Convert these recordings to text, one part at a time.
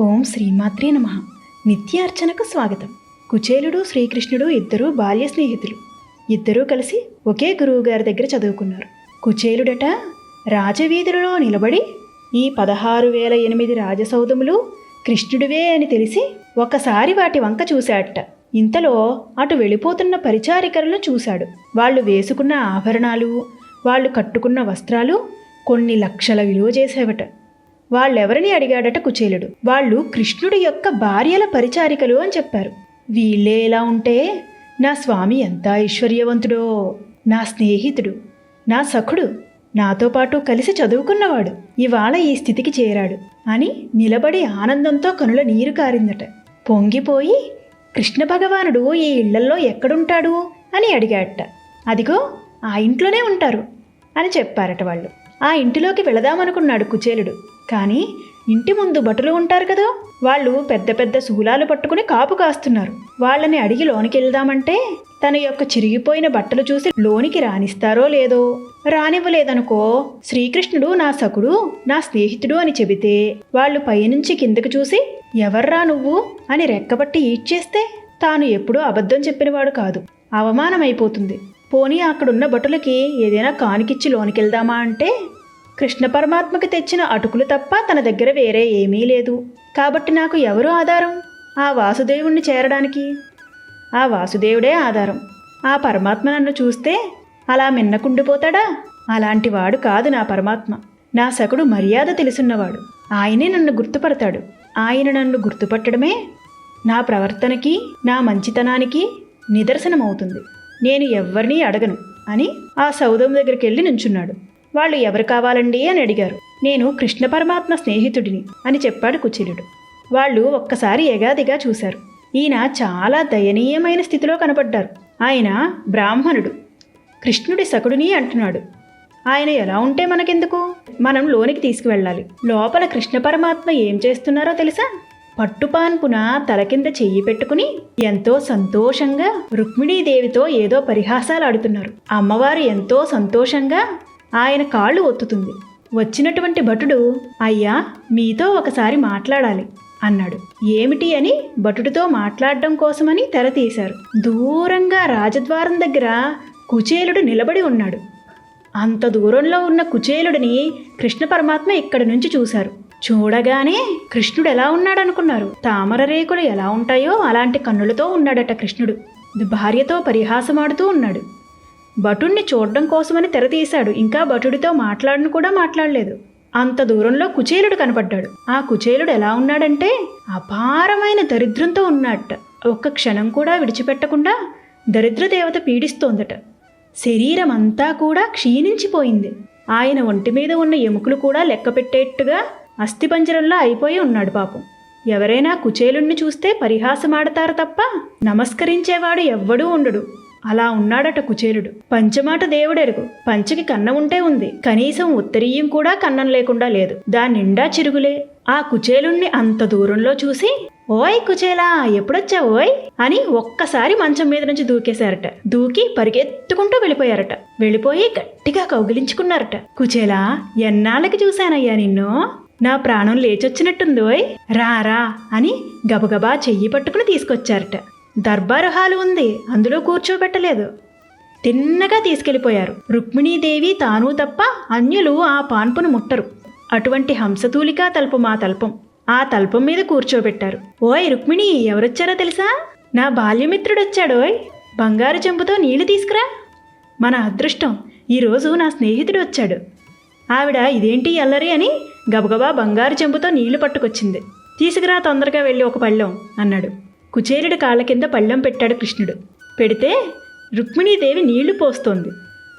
ఓం శ్రీమాత్రే నమ. నిత్యార్చనకు స్వాగతం. కుచేలుడు శ్రీకృష్ణుడు ఇద్దరూ బాల్య స్నేహితులు. ఇద్దరూ కలిసి ఒకే గురువు గారి దగ్గర చదువుకున్నారు. కుచేలుడట రాజవీధులలో నిలబడి ఈ పదహారు వేల ఎనిమిది రాజసౌధములు కృష్ణుడివే అని తెలిసి ఒకసారి వాటి వంక చూశాడట. ఇంతలో అటు వెళ్ళిపోతున్న పరిచారికలను చూశాడు. వాళ్ళు వేసుకున్న ఆభరణాలు వాళ్ళు కట్టుకున్న వస్త్రాలు కొన్ని లక్షల విలువ చేసేవట. వాళ్ళెవరిని అడిగాడట కుచేలుడు? వాళ్ళు కృష్ణుడి యొక్క భార్యల పరిచారికలు అని చెప్పారు. వీళ్ళే ఎలా ఉంటే నా స్వామి ఎంత ఐశ్వర్యవంతుడో నా స్నేహితుడు నా సఖుడు నాతో పాటు కలిసి చదువుకున్నవాడు ఇవాళ ఈ స్థితికి చేరాడు అని నిలబడి ఆనందంతో కనుల నీరు కారిందట. పొంగిపోయి కృష్ణ భగవానుడు ఈ ఇళ్ళల్లో ఎక్కడుంటాడు అని అడిగాడట. అదిగో ఆ ఇంట్లోనే ఉంటారు అని చెప్పారట వాళ్ళు. ఆ ఇంటిలోకి వెళదామనుకున్నాడు కుచేలుడు. కానీ ఇంటి ముందు భటులు ఉంటారు కదా? వాళ్ళు పెద్ద పెద్ద శూలాలు పట్టుకుని కాపు కాస్తున్నారు. వాళ్ళని అడిగి లోనికి వెళ్దామంటే తన యొక్క చిరిగిపోయిన బట్టలు చూసి లోనికి రానిస్తారో లేదో? రానివ్వలేదనుకో శ్రీకృష్ణుడు నా సకుడు నా స్నేహితుడు అని చెబితే వాళ్ళు పైనుంచి కిందకు చూసి ఎవర్రా నువ్వు అని రెక్కబట్టి ఈడ్చేస్తే తాను ఎప్పుడూ అబద్ధం చెప్పినవాడు కాదు. అవమానమైపోతుంది. పోనీ అక్కడున్న భటులకి ఏదైనా కానికిచ్చి లోనికెళ్దామా అంటే కృష్ణ పరమాత్మకి తెచ్చిన అటుకులు తప్ప తన దగ్గర వేరే ఏమీ లేదు. కాబట్టి నాకు ఎవరు ఆధారం? ఆ వాసుదేవుణ్ణి చేరడానికి? ఆ వాసుదేవుడే ఆధారం. ఆ పరమాత్మ నన్ను చూస్తే అలా మిన్నకుండిపోతాడా? అలాంటి వాడు కాదు నా పరమాత్మ. నా సకుడు మర్యాద తెలుసున్నవాడు. ఆయనే నన్ను గుర్తుపడతాడు. ఆయన నన్ను గుర్తుపట్టడమే నా ప్రవర్తనకి నా మంచితనానికి నిదర్శనమవుతుంది. నేను ఎవ్వరిని అడగను అని ఆ సౌదం దగ్గరికి వెళ్ళి నుంచున్నాడు. వాళ్ళు ఎవరు కావాలండి అని అడిగారు. నేను కృష్ణ పరమాత్మ స్నేహితుడిని అని చెప్పాడు కుచిలుడు. వాళ్ళు ఒక్కసారి ఎగాదిగా చూశారు. ఈయన చాలా దయనీయమైన స్థితిలో కనపడ్డారు. ఆయన బ్రాహ్మణుడు. కృష్ణుడి సకుడిని అంటున్నాడు. ఆయన ఎలా ఉంటే మనకెందుకు? మనం లోనికి తీసుకువెళ్ళాలి. లోపల కృష్ణ పరమాత్మ ఏం చేస్తున్నారో తెలుసా? పట్టుపాన్పున తల కింద చెయ్యి పెట్టుకుని ఎంతో సంతోషంగా రుక్మిణీదేవితో ఏదో పరిహాసాలు ఆడుతున్నారు అమ్మవారు ఎంతో సంతోషంగా ఆయన కాళ్ళు ఒత్తుతుంది. వచ్చినటువంటి భటుడు అయ్యా మీతో ఒకసారి మాట్లాడాలి అన్నాడు. ఏమిటి అని భటుడితో మాట్లాడడం కోసమని తెర తీశారు. దూరంగా రాజద్వారం దగ్గర కుచేలుడు నిలబడి ఉన్నాడు. అంత దూరంలో ఉన్న కుచేలుడిని కృష్ణ పరమాత్మ ఇక్కడి నుంచి చూశారు. చూడగానే కృష్ణుడు ఎలా ఉన్నాడనుకున్నారు? తామర రేకులు ఎలా ఉంటాయో అలాంటి కన్నులతో ఉన్నాడట కృష్ణుడు. భార్యతో పరిహాసమాడుతూ ఉన్నాడు. భటుణ్ణి చూడడం కోసమని తెరతీశాడు. ఇంకా భటుడితో మాట్లాడను కూడా మాట్లాడలేదు. అంత దూరంలో కుచేలుడు కనపడ్డాడు. ఆ కుచేలుడు ఎలా ఉన్నాడంటే అపారమైన దరిద్రంతో ఉన్నట్ట ఒక్క క్షణం కూడా విడిచిపెట్టకుండా దరిద్ర దేవత పీడిస్తోందట. శరీరం అంతా కూడా క్షీణించిపోయింది. ఆయన ఒంటి మీద ఉన్న ఎముకలు కూడా లెక్క పెట్టేట్టుగా అస్థిపంజరంలో అయిపోయి ఉన్నాడు పాపం. ఎవరైనా కుచేలుణ్ణి చూస్తే పరిహాసమాడతారు తప్ప నమస్కరించేవాడు ఎవ్వడూ ఉండడు. అలా ఉన్నాడట కుచేలుడు. పంచమాట దేవుడెరుగు. పంచకి కన్నం ఉంటే ఉంది. కనీసం ఉత్తరీయం కూడా కన్నం లేకుండా లేదు. దాని నిండా చిరుగులే. ఆ కుచేలుణ్ణి అంత దూరంలో చూసి ఓయ్ కుచేలా ఎప్పుడొచ్చా ఓయ్ అని ఒక్కసారి మంచం మీద నుంచి దూకేశారట. దూకి పరిగెత్తుకుంటూ వెళ్ళిపోయారట. వెళ్ళిపోయి గట్టిగా కౌగిలించుకున్నారట. కుచేలా ఎన్నాళ్ళకి చూశానయ్యా నిన్ను? నా ప్రాణం లేచొచ్చినట్టుందోయ్ రా రా అని గబగబా చెయ్యి పట్టుకుని తీసుకొచ్చారట. దర్బారు హాలు ఉంది అందులో కూర్చోబెట్టలేదు. తిన్నగా తీసుకెళ్ళిపోయారు. రుక్మిణీదేవి తాను తప్ప అన్యులు ఆ పాన్పును ముట్టరు. అటువంటి హంసతూలికా తలుపు మా తల్పం. ఆ తల్పం మీద కూర్చోబెట్టారు. ఓయ్ రుక్మిణి ఎవరొచ్చారో తెలుసా? నా బాల్యమిత్రుడొచ్చాడోయ్ బంగారు చెంపుతో నీళ్ళు తీసుకురా. మన అదృష్టం ఈరోజు నా స్నేహితుడు వచ్చాడు. ఆవిడ ఇదేంటి అల్లరి అని గబగబా బంగారు చెంబుతో నీళ్ళు పట్టుకొచ్చింది. తీసుకురా తొందరగా వెళ్ళి ఒక పళ్ళెం అన్నాడు. కుచేలుడి కాళ్ళ కింద పళ్ళెం పెట్టాడు కృష్ణుడు. పెడితే రుక్మిణీదేవి నీళ్ళు పోస్తోంది.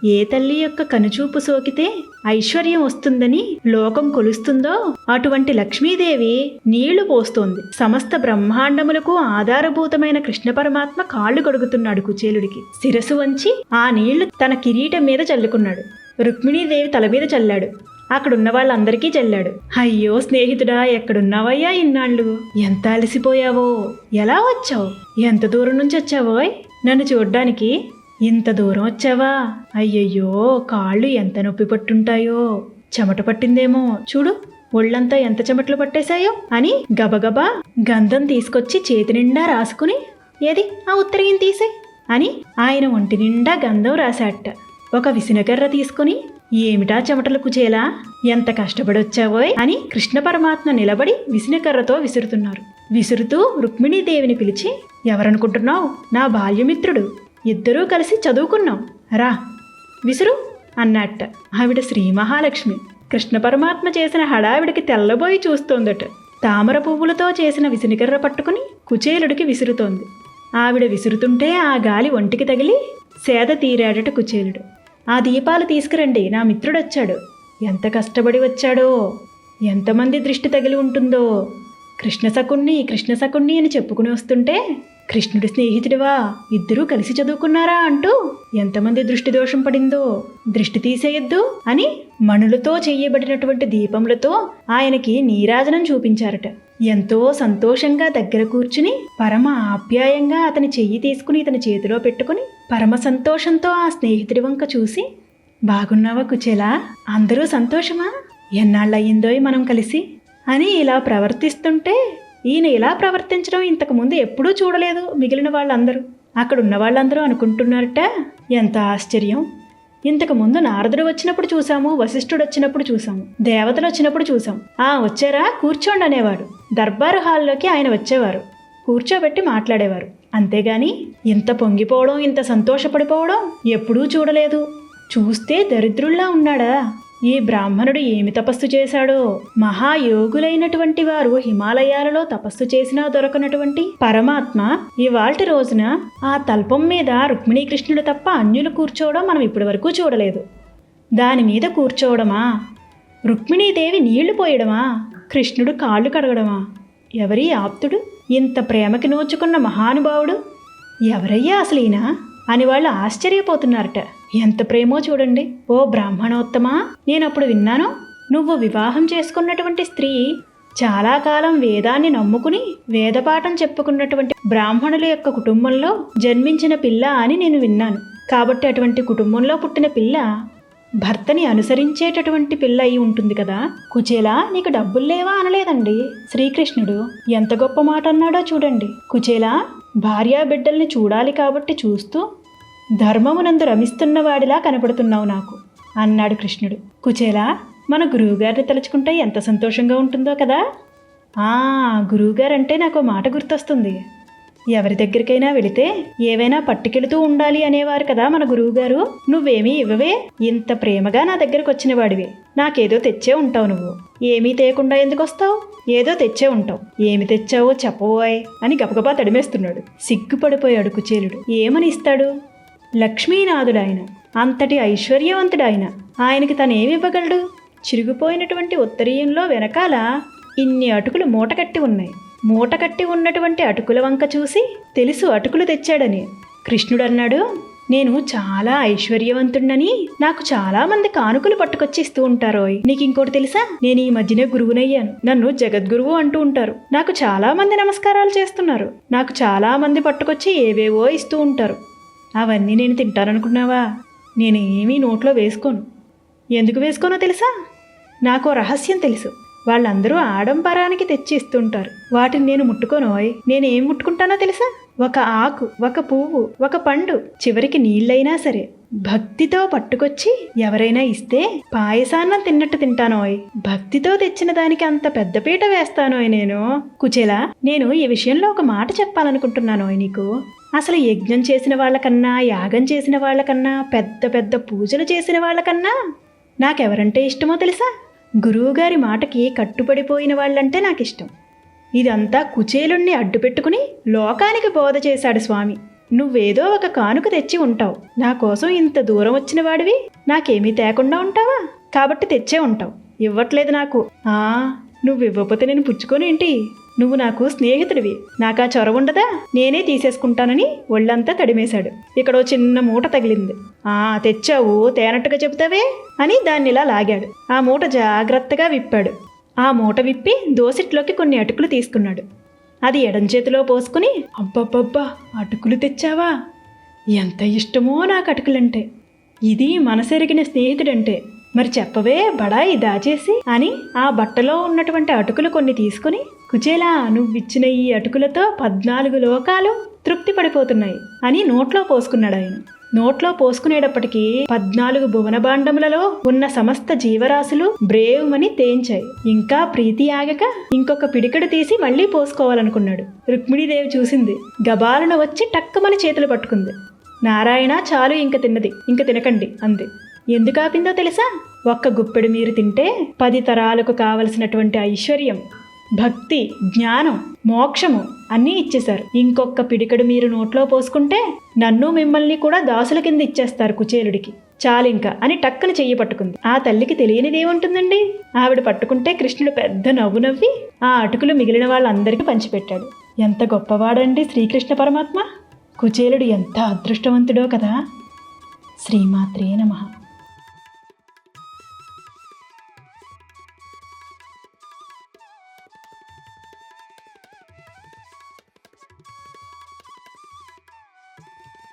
ఏ తల్లి యొక్క కనుచూపు సోకితే ఐశ్వర్యం వస్తుందని లోకం కొలుస్తుందో అటువంటి లక్ష్మీదేవి నీళ్ళు పోస్తోంది. సమస్త బ్రహ్మాండములకు ఆధారభూతమైన కృష్ణ పరమాత్మ కాళ్ళు కడుగుతున్నాడు కుచేలుడికి. శిరసు వంచి ఆ నీళ్ళు తన కిరీటం మీద చల్లుకున్నాడు. రుక్మిణీదేవి తల మీద చల్లాడు. అక్కడున్న వాళ్ళందరికీ చల్లాడు. అయ్యో స్నేహితుడా ఎక్కడున్నావయ్యా ఇన్నాళ్ళు? ఎంత అలసిపోయావో? ఎలా వచ్చావు? ఎంత దూరం నుంచి వచ్చావోయ్? నన్ను చూడ్డానికి ఇంత దూరం వచ్చావా? అయ్యయ్యో కాళ్ళు ఎంత నొప్పి పట్టుంటాయో? చెమట పట్టిందేమో? చూడు ఒళ్ళంతా ఎంత చెమటలు పట్టేశాయో? అని గబగబా గంధం తీసుకొచ్చి చేతి నిండా రాసుకుని ఏది ఆ ఉత్తరగిని తీసే అని ఆయన ఒంటి నిండా గంధం రాశాట ఒక విసినకర్ర తీసుకుని ఏమిటా చెమటలు కుచేలా ఎంత కష్టపడొచ్చావోయ్? అని కృష్ణ పరమాత్మ నిలబడి విసినకర్రతో విసురుతున్నారు. విసురుతూ రుక్మిణీదేవిని పిలిచి ఎవరనుకుంటున్నావు? నా బాల్యమిత్రుడు. ఇద్దరూ కలిసి చదువుకున్నాం. రా. విసురు? అన్నట్ట ఆవిడ శ్రీ మహాలక్ష్మి. కృష్ణ పరమాత్మ చేసిన హడావిడికి తెల్లబోయి చూస్తోందట. తామర పువ్వులతో చేసిన విసినికర్ర పట్టుకుని కుచేలుడికి విసురుతోంది. ఆవిడ విసురుతుంటే ఆ గాలి ఒంటికి తగిలి సేద తీరాడట కుచేలుడు. ఆ దీపాలు తీసుకురండి నా మిత్రుడొచ్చాడు. ఎంత కష్టపడి వచ్చాడో ఎంతమంది దృష్టి తగిలి ఉంటుందో. కృష్ణ కృష్ణశకుణ్ణి కృష్ణ అని చెప్పుకుని వస్తుంటే కృష్ణుడి స్నేహితుడివా ఇద్దరూ కలిసి చదువుకున్నారా అంటూ ఎంతమంది దృష్టి దోషం పడిందో దృష్టి తీసేయొద్దు అని మణులతో చేయబడినటువంటి దీపములతో ఆయనకి నీరాజనం చూపించారట. ఎంతో సంతోషంగా దగ్గర కూర్చుని పరమ ఆప్యాయంగా అతని చెయ్యి తీసుకుని ఇతని చేతిలో పెట్టుకుని పరమ సంతోషంతో ఆ స్నేహితుడి వంక చూసి బాగున్నావా కుచేలా? అందరూ సంతోషమా? ఎన్నాళ్ళయ్యిందోయ్ మనం కలిసి? అని ఇలా ప్రవర్తిస్తుంటే ఈయన ఇలా ప్రవర్తించడం ఇంతకు ముందు ఎప్పుడూ చూడలేదు మిగిలిన వాళ్ళందరూ. అక్కడ ఉన్న వాళ్ళందరూ అనుకుంటున్నారట ఎంత ఆశ్చర్యం! ఇంతకు ముందు నారదుడు వచ్చినప్పుడు చూసాము వశిష్ఠుడు వచ్చినప్పుడు చూసాము దేవతలు వచ్చినప్పుడు చూసాం ఆ వచ్చారా? కూర్చోండి అనేవాడు. దర్బారు హాల్లోకి ఆయన వచ్చేవారు. కూర్చోబెట్టి మాట్లాడేవారు. అంతేగాని ఇంత పొంగిపోవడం ఇంత సంతోషపడిపోవడం ఎప్పుడూ చూడలేదు. చూస్తే దరిద్రుల్లా ఉన్నాడా? ఈ బ్రాహ్మణుడు ఏమి తపస్సు చేశాడో? మహాయోగులైనటువంటి వారు హిమాలయాలలో తపస్సు చేసినా దొరకనటువంటి పరమాత్మ ఇవాల్టి రోజున ఆ తల్పం మీద రుక్మిణీ కృష్ణుడు తప్ప అన్యులు కూర్చోవడం మనం ఇప్పటి వరకు చూడలేదు. దాని మీద కూర్చోవడమా? రుక్మిణీదేవి నీళ్ళు పోయడమా? కృష్ణుడు కాళ్ళు కడగడమా? ఎవరి ఆప్తుడు ఇంత ప్రేమకి నోచుకున్న మహానుభావుడు? ఎవరయ్యా అసలు ఈయన అని వాళ్ళు ఆశ్చర్యపోతున్నారట. ఎంత ప్రేమో చూడండి. ఓ బ్రాహ్మణోత్తమా నేనప్పుడు విన్నాను నువ్వు వివాహం చేసుకున్నటువంటి స్త్రీ చాలా కాలం వేదాన్ని నమ్ముకుని వేదపాఠం చెప్పుకున్నటువంటి బ్రాహ్మణుల యొక్క కుటుంబంలో జన్మించిన పిల్ల అని నేను విన్నాను. కాబట్టి అటువంటి కుటుంబంలో పుట్టిన పిల్ల భర్తని అనుసరించేటటువంటి పిల్ల అయి ఉంటుంది కదా. కుచేలా నీకు డబ్బులు లేవా అనలేదండి? శ్రీకృష్ణుడు ఎంత గొప్ప మాట అన్నాడో చూడండి. కుచేలా భార్యా బిడ్డల్ని చూడాలి కాబట్టి చూస్తూ ధర్మమునందు రమిస్తున్న వాడిలా కనపడుతున్నావు నాకు అన్నాడు కృష్ణుడు. కుచేలా మన గురువుగారిని తలుచుకుంటే ఎంత సంతోషంగా ఉంటుందో కదా? ఆ గురువుగారంటే నాకు మాట గుర్తొస్తుంది. ఎవరి దగ్గరికైనా వెళితే ఏవైనా పట్టుకెళుతూ ఉండాలి అనేవారు కదా మన గురువుగారు? నువ్వేమీ ఇవ్వవే? ఇంత ప్రేమగా నా దగ్గరకు వచ్చినవాడివి నాకేదో తెచ్చే ఉంటావు నువ్వు. ఏమీ తేయకుండా ఎందుకు వస్తావు ఏదో తెచ్చే ఉంటావు. ఏమి తెచ్చావో చెప్పబోయ్ అని గబగబా తడిమేస్తున్నాడు. సిగ్గుపడిపోయాడు కుచేలుడు. ఏమని ఇస్తాడు? లక్ష్మీనాథుడాయన అంతటి ఐశ్వర్యవంతుడాయన ఆయనకి తనేమి ఇవ్వగలడు చిరిగిపోయినటువంటి ఉత్తరీయంలో వెనకాల ఇన్ని అటుకులు మూటకట్టి ఉన్నాయి. మూటకట్టి ఉన్నటువంటి అటుకుల వంక చూసి తెలుసు అటుకులు తెచ్చాడని. కృష్ణుడన్నాడు నేను చాలా ఐశ్వర్యవంతుణ్ణని నాకు చాలా మంది కానుకలు పట్టుకొచ్చి ఇస్తూ ఉంటారోయ్. నీకు ఇంకోటి తెలుసా? నేను ఈ మధ్యనే గురువునయ్యాను. నన్ను జగద్గురువు అంటూ ఉంటారు. నాకు చాలా మంది నమస్కారాలు చేస్తున్నారు. నాకు చాలా మంది పట్టుకొచ్చి ఏవేవో ఇస్తూ ఉంటారు. అవన్నీ నేను తింటాననుకున్నావా? నేను ఏమీ నోట్లో వేసుకోను. ఎందుకు వేసుకోనో తెలుసా? నాకు రహస్యం తెలుసు. వాళ్ళందరూ ఆడంబరానికి తెచ్చి ఇస్తుంటారు వాటిని నేను ముట్టుకోనోయ్. నేనేం ముట్టుకుంటానో తెలుసా? ఒక ఆకు ఒక పువ్వు ఒక పండు చివరికి నీళ్ళైనా సరే. భక్తితో పట్టుకొచ్చి ఎవరైనా ఇస్తే పాయసాన్నం తిన్నట్టు తింటానోయ్. భక్తితో తెచ్చిన దానికి అంత పెద్దపీట వేస్తానోయ్ నేను. కుచేలా నేను ఈ విషయంలో ఒక మాట చెప్పాలనుకుంటున్నానోయ్ నీకు. అసలు యజ్ఞం చేసిన వాళ్ళకన్నా యాగం చేసిన వాళ్ళకన్నా పెద్ద పెద్ద పూజలు చేసిన వాళ్ళకన్నా నాకెవరంటే ఇష్టమో తెలుసా? గురువుగారి మాటకి కట్టుబడిపోయిన వాళ్ళంటే నాకు ఇష్టం ఇదంతా కుచేలుణ్ణి అడ్డుపెట్టుకుని లోకానికి బోధ చేశాడు స్వామి. నువ్వేదో ఒక కానుక తెచ్చి ఉంటావు. నా కోసం ఇంత దూరం వచ్చిన వాడివి? నాకేమీ తేకుండా ఉంటావా? కాబట్టి తెచ్చే ఉంటావు. ఇవ్వట్లేదు నాకు. ఆ నువ్వు ఇవ్వకపోతే నేను పుచ్చుకొని ఏంటి? నువ్వు నాకు స్నేహితుడివి. నాకా చొరవ ఉండదా? నేనే తీసేసుకుంటానని ఒళ్ళంతా తడిమేశాడు. ఇక్కడో చిన్న మూట తగిలింది. ఆ తెచ్చావు తేనట్టుగా చెబుతావే? అని దాన్నిలా లాగాడు. ఆ మూట జాగ్రత్తగా విప్పాడు. ఆ మూట విప్పి దోసిట్లోకి కొన్ని అటుకులు తీసుకున్నాడు. అది ఎడం చేతిలో పోసుకుని అబ్బబ్బబ్బా అటుకులు తెచ్చావా? ఎంత ఇష్టమో నాకు అటుకులంటే. ఇది మనసెరిగిన స్నేహితుడంటే. మరి చెప్పవే బడాయి దాచేసి అని ఆ బట్టలో ఉన్నటువంటి అటుకులు కొన్ని తీసుకుని కుచేలా నువ్విచ్చిన ఈ అటుకులతో పద్నాలుగు లోకాలు తృప్తి పడిపోతున్నాయి అని నోట్లో పోసుకున్నాడు ఆయన నోట్లో పోసుకునేటప్పటికీ పద్నాలుగు భువన భాండములలో ఉన్న సమస్త జీవరాశులు బ్రేవుమని తేంచాయి. ఇంకా ప్రీతి ఆగక ఇంకొక పిడికడు తీసి మళ్ళీ పోసుకోవాలనుకున్నాడు. రుక్మిణీదేవి చూసింది. గబాలను వచ్చి టక్కమని చేతులు పట్టుకుంది. నారాయణ చాలు ఇంక తిన్నది. ఇంక తినకండి అంది. ఎందుకు ఆపిందో తెలుసా? ఒక్క గుప్పెడు మీరు తింటే పది తరాలకు కావలసినటువంటి ఐశ్వర్యం. భక్తి జ్ఞానం మోక్షము అన్నీ ఇచ్చేశారు. ఇంకొక పిడికడు మీరు నోట్లో పోసుకుంటే నన్ను మిమ్మల్ని కూడా దాసుల కింద ఇచ్చేస్తారు కుచేలుడికి. చాలింక అని టక్కున చెయ్యి పట్టుకుంది. ఆ తల్లికి తెలియనిదేముంటుందండి ఆవిడ పట్టుకుంటే కృష్ణుడు పెద్ద నవ్వు నవ్వి ఆ అటుకులు మిగిలిన వాళ్ళందరికీ పంచిపెట్టాడు. ఎంత గొప్పవాడండి శ్రీకృష్ణ పరమాత్మ? కుచేలుడు ఎంత అదృష్టవంతుడో కదా? శ్రీమాత్రే నమః.